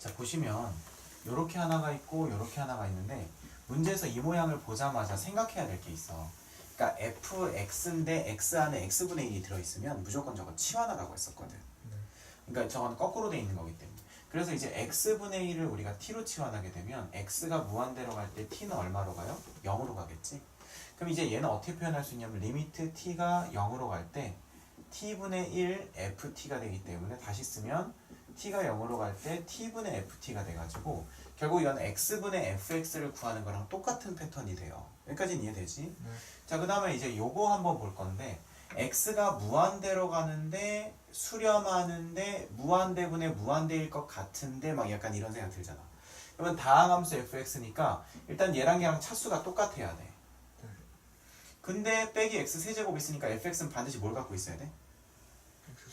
자 보시면 요렇게 하나가 있고 요렇게 하나가 있는데 문제에서 이 모양을 보자마자 생각해야 될 게 있어. 그러니까 fx인데 x 안에 x분의 1이 들어있으면 무조건 저거 치환하라고 했었거든. 그러니까 저건 거꾸로 돼 있는 거기 때문에. 그래서 이제 x분의 1을 우리가 t로 치환하게 되면 x가 무한대로 갈 때 t는 얼마로 가요? 0으로 가겠지. 그럼 이제 얘는 어떻게 표현할 수 있냐면 리미트 t가 0으로 갈 때 t분의 1 ft가 되기 때문에 다시 쓰면 t가 0으로 갈 때 t분의 ft가 돼가지고 결국 이건 x분의 fx를 구하는 거랑 똑같은 패턴이 돼요. 여기까지는 이해되지? 네. 자, 그 다음에 이제 요거 한번 볼 건데 x가 무한대로 가는데 수렴하는데 무한대분의 무한대일 것 같은데 막 약간 이런 생각 들잖아. 그러면 다항함수 fx니까 일단 얘랑 얘랑 차수가 똑같아야 돼. 네. 근데 빼기 x 세제곱 있으니까 fx는 반드시 뭘 갖고 있어야 돼?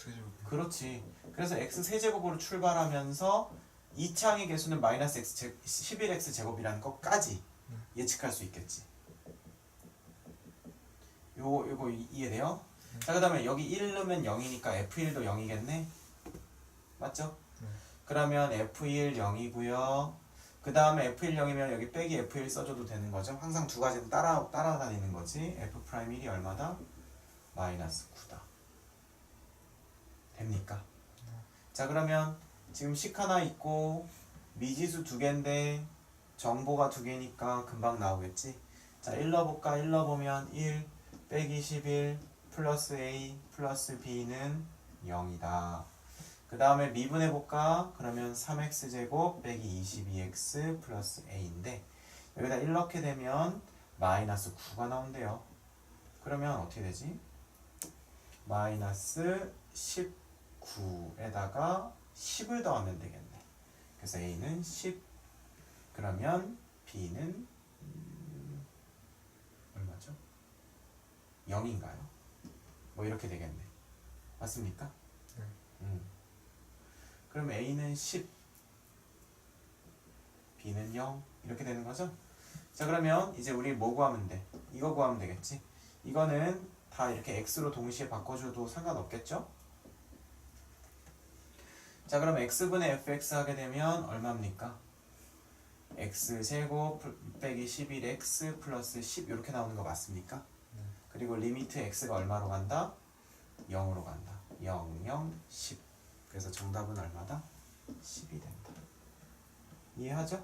X 세제곱. 그렇지. 그래서 x 세제곱으로 출발하면서 이 창의 개수는 마이너스 x 제, 11x 제곱이라는 것까지 예측할 수 있겠지. 요거 요거 이- 이해돼요? 자 그다음에 여기 1 넣으면 0이니까 f1도 0이겠네. 맞죠? 네. 그러면 f1 0이고요. 그 다음에 f1 0이면 여기 빼기 f1 써줘도 되는 거죠. 항상 두 가지는 따라 따라다니는 거지. f 프라임 1이 얼마다? 마이너스 9다. 됩니까? 자 그러면 지금 식 하나 있고 미지수 두 개인데 정보가 두 개니까 금방 나오겠지. 자1 넣어볼까? 1 넣어보면 1 빼기 11 플러스 a 플러스 b는 0이다. 그 다음에 미분해볼까? 그러면 3x제곱 빼기 22x 플러스 a인데 여기다 1 넣게 되면 마이너스 9가 나온대요. 그러면 어떻게 되지? 마이너스 19에다가 10을 더하면 되겠네. 그래서 a는 10 그러면 b는 음, 얼마죠? 0인가요? 뭐 이렇게 되겠네. 맞습니까? 네. 음. 그럼 a는 10, b는 0 이렇게 되는 거죠? 자 그러면 이제 우리 뭐 구하면 돼? 이거 구하면 되겠지? 이거는 다 이렇게 x로 동시에 바꿔줘도 상관없겠죠? 자 그럼 x분의 fx 하게 되면 얼마입니까? x제곱 빼기 11x 플러스 10 이렇게 나오는 거 맞습니까? 네. 그리고 리미트 x가 얼마로 간다? 0으로 간다. 0, 0, 10. 그래서 정답은 얼마다? 10이 된다. 이해하죠?